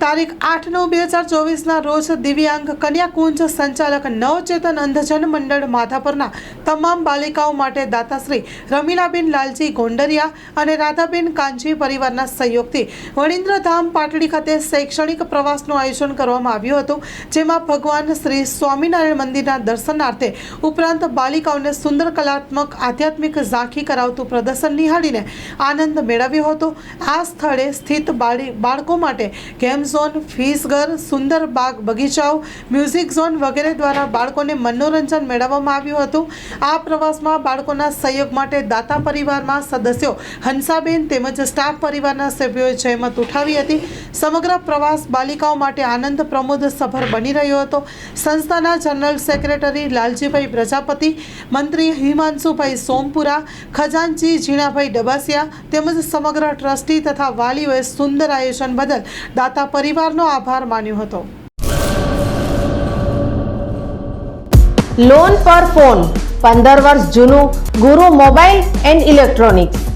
તારીખ આઠ નવ બે હજાર ચોવીસના રોજ દિવ્યાંગ કન્યાકુંજ સંચાલક નવચેતન અંધજન મંડળ માધાપરના તમામ બાલિકાઓ માટે દાતાશ્રી રમીલાબેન લાલજી ગોંડરિયા અને રાધાબેન કાંજી પરિવારના સહયોગથી વણિન્દ્રધામ પાટડી ખાતે શૈક્ષણિક પ્રવાસનું આયોજન કરવામાં આવ્યું હતું, જેમાં ભગવાન શ્રી સ્વામિનારાયણ મંદિરના દર્શનાર્થે ઉપરાંત બાલિકાઓને સુંદર કલાત્મક આધ્યાત્મિક ઝાંખી કરાવતું પ્રદર્શન નિહાળીને આનંદ મેળવ્યો હતો. આ સ્થળે સ્થિત બાળી બાળકો માટે ગેમ ઝોન, ફીસ ઘર, સુંદર બાગ બગીચાઓ, મ્યુઝિક ઝોન વગેરે દ્વારા બાળકોને મનોરંજન મેળવવામાં આવ્યું હતું. આ પ્રવાસમાં બાળકોના સહયોગ માટે દાતા પરિવારમાં સદસ્યો હંસાબેન તેમજ સ્ટાફ પરિવારના સભ્યોએ જહેમત ઉઠાવી હતી. સમગ્ર પ્રવાસ બાલિકાઓ માટે આનંદ પ્રમોદ સભર બની રહ્યો હતો. સંસ્થાના જનરલ સેક્રેટરી લાલજીભાઈ પ્રજાપતિ, મંત્રી હિમાંશુભાઈ સોમપુરા, ખજાનચી ઝીણાભાઈ ડબાસિયા તેમજ સમગ્ર ટ્રસ્ટી તથા વાલીઓએ સુંદર આયોજન બદલ દાતા પરિવારનો આભાર માન્યો હતો. લોન પર ફોન પંદર વર્ષ જૂનું ગુરુ મોબાઈલ એન્ડ ઇલેક્ટ્રોનિક્સ.